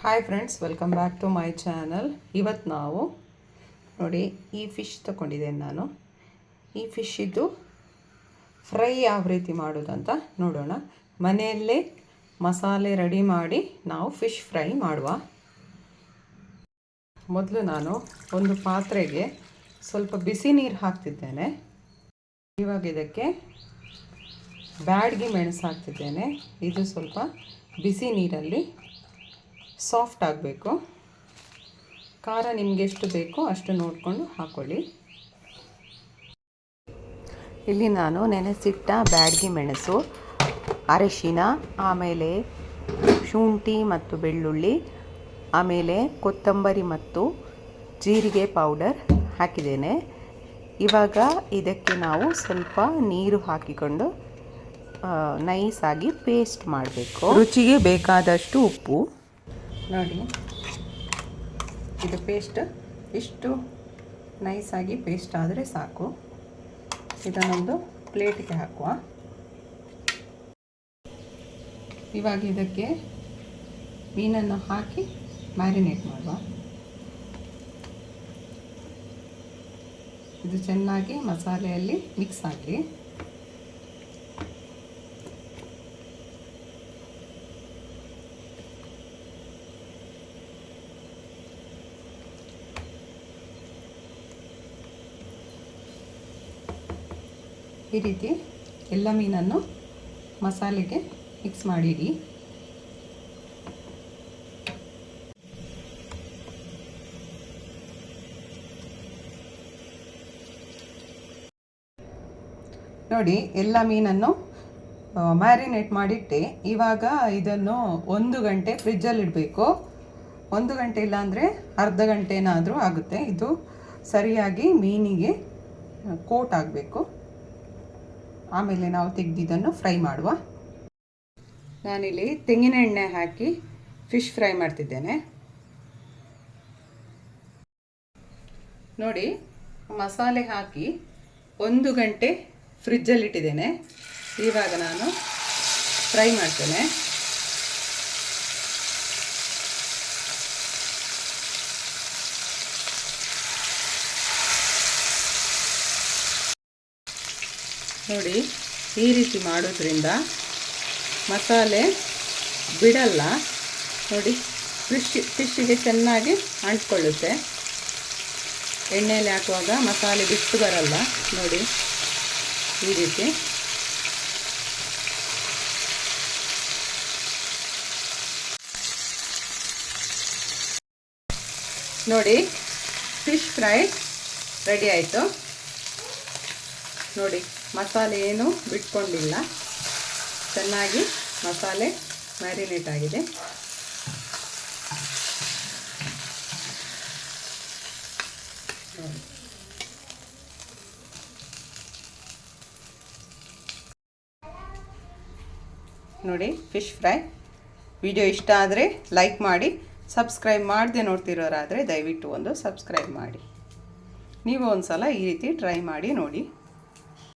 Hi friends welcome back to my channel ಇವತ್ತು ನಾವು ನೋಡಿ ಈ ಫಿಶ್ ತೊಗೊಂಡಿದ್ದೇನೆ ನಾನು. ಈ ಫಿಶ್ ಇದ್ದು ಫ್ರೈ ಯಾವ ರೀತಿ ಮಾಡೋದಂತ ನೋಡೋಣ. ಮನೆಯಲ್ಲೇ ಮಸಾಲೆ ರೆಡಿ ಮಾಡಿ ನಾವು ಫಿಶ್ ಫ್ರೈ ಮಾಡುವ. ಮೊದಲು ನಾನು ಒಂದು ಪಾತ್ರೆಗೆ ಸ್ವಲ್ಪ ಬಿಸಿ ನೀರು ಹಾಕ್ತಿದ್ದೇನೆ. ಇವಾಗ ಇದಕ್ಕೆ ಬ್ಯಾಡ್ಗಿ ಮೆಣಸು ಹಾಕ್ತಿದ್ದೇನೆ. ಇದು ಸ್ವಲ್ಪ ಬಿಸಿ ನೀರಲ್ಲಿ ಸಾಫ್ಟ್ ಆಗಬೇಕು. ಖಾರ ನಿಮ್ಗೆ ಎಷ್ಟು ಬೇಕೋ ಅಷ್ಟು ನೋಡಿಕೊಂಡು ಹಾಕ್ಕೊಳ್ಳಿ ಇಲ್ಲಿ ನಾನು ನೆನೆಸಿಟ್ಟ ಬ್ಯಾಡ್ಗಿ ಮೆಣಸು, ಅರಿಶಿನ, ಆಮೇಲೆ ಶುಂಠಿ ಮತ್ತು ಬೆಳ್ಳುಳ್ಳಿ, ಆಮೇಲೆ ಕೊತ್ತಂಬರಿ ಮತ್ತು ಜೀರಿಗೆ ಪೌಡರ್ ಹಾಕಿದ್ದೇನೆ. ಇವಾಗ ಇದಕ್ಕೆ ನಾವು ಸ್ವಲ್ಪ ನೀರು ಹಾಕಿಕೊಂಡು ನೈಸಾಗಿ ಪೇಸ್ಟ್ ಮಾಡಬೇಕು. ರುಚಿಗೆ ಬೇಕಾದಷ್ಟು ಉಪ್ಪು. ನೋಡಿ. ಇದು ಪೇಸ್ಟ್ ಇಷ್ಟು ನೈಸಾಗಿ ಪೇಸ್ಟ್ ಆದರೆ ಸಾಕು. ಇದನ್ನೊಂದು ಪ್ಲೇಟಿಗೆ ಹಾಕುವ. ಇವಾಗ ಇದಕ್ಕೆ ಮೀನನ್ನು ಹಾಕಿ ಮ್ಯಾರಿನೇಟ್ ಮಾಡುವ. ಇದು ಚೆನ್ನಾಗಿ ಮಸಾಲೆಯಲ್ಲಿ ಮಿಕ್ಸ್ ಆಗಲಿ. ಈ ರೀತಿ ಎಲ್ಲ ಮೀನನ್ನು ಮಸಾಲೆಗೆ ಮಿಕ್ಸ್ ಮಾಡಿಡಿ. ನೋಡಿ, ಎಲ್ಲ ಮೀನನ್ನು ಮ್ಯಾರಿನೇಟ್ ಮಾಡಿಟ್ಟೆ. ಇವಾಗ ಇದನ್ನು ಒಂದು ಗಂಟೆ ಫ್ರಿಜ್ಜಲ್ಲಿ ಇಡಬೇಕು. ಒಂದು ಗಂಟೆ ಇಲ್ಲಾಂದರೆ ಅರ್ಧ ಗಂಟೆನಾದರೂ ಆಗುತ್ತೆ. ಇದು ಸರಿಯಾಗಿ ಮೀನಿಗೆ ಕೋಟ್ ಆಗಬೇಕು. ಆಮೇಲೆ ನಾವು ತೆಗೆದಿದ್ದನ್ನು ಫ್ರೈ ಮಾಡುವ. ನಾನಿಲ್ಲಿ ತೆಂಗಿನ ಎಣ್ಣೆ ಹಾಕಿ ಫಿಶ್ ಫ್ರೈ ಮಾಡ್ತಿದ್ದೇನೆ. ನೋಡಿ, ಮಸಾಲೆ ಹಾಕಿ ಒಂದು ಗಂಟೆ ಫ್ರಿಜ್ಜಲ್ಲಿಟ್ಟಿದ್ದೇನೆ. ಇವಾಗ ನಾನು ಫ್ರೈ ಮಾಡ್ತೇನೆ. ನೋಡಿ, ಈ ರೀತಿ ಮಾಡೋದ್ರಿಂದ ಮಸಾಲೆ ಬಿಡಲ್ಲ. ನೋಡಿ ಫಿಶ್ ಫಿಶ್ಶಿಗೆ ಚೆನ್ನಾಗಿ ಅಂಟ್ಕೊಳ್ಳುತ್ತೆ. ಎಣ್ಣೆಯಲ್ಲಿ ಹಾಕುವಾಗ ಮಸಾಲೆ ಬಿಟ್ಟು ಬರಲ್ಲ. ನೋಡಿ, ಈ ರೀತಿ. ನೋಡಿ, ಫಿಶ್ ಫ್ರೈ ರೆಡಿ ಆಯಿತು. ನೋಡಿ ಮಸಾಲೆ ಏನು ಬಿಟ್ಕೊಂಡಿಲ್ಲ. ಚೆನ್ನಾಗಿ ಮಸಾಲೆ ಮ್ಯಾರಿನೇಟ್ ಆಗಿದೆ. ನೋಡಿ ಫಿಶ್ ಫ್ರೈ ವಿಡಿಯೋ ಇಷ್ಟ ಆದರೆ ಲೈಕ್ ಮಾಡಿ ಸಬ್ಸ್ಕ್ರೈಬ್ ಮಾಡದೆ ನೋಡ್ತಿರೋರಾದರೆ ದಯವಿಟ್ಟು ಒಂದು ಸಬ್ಸ್ಕ್ರೈಬ್ ಮಾಡಿ. ನೀವು ಒಂದು ಸಲ ಈ ರೀತಿ ಟ್ರೈ ಮಾಡಿ ನೋಡಿ.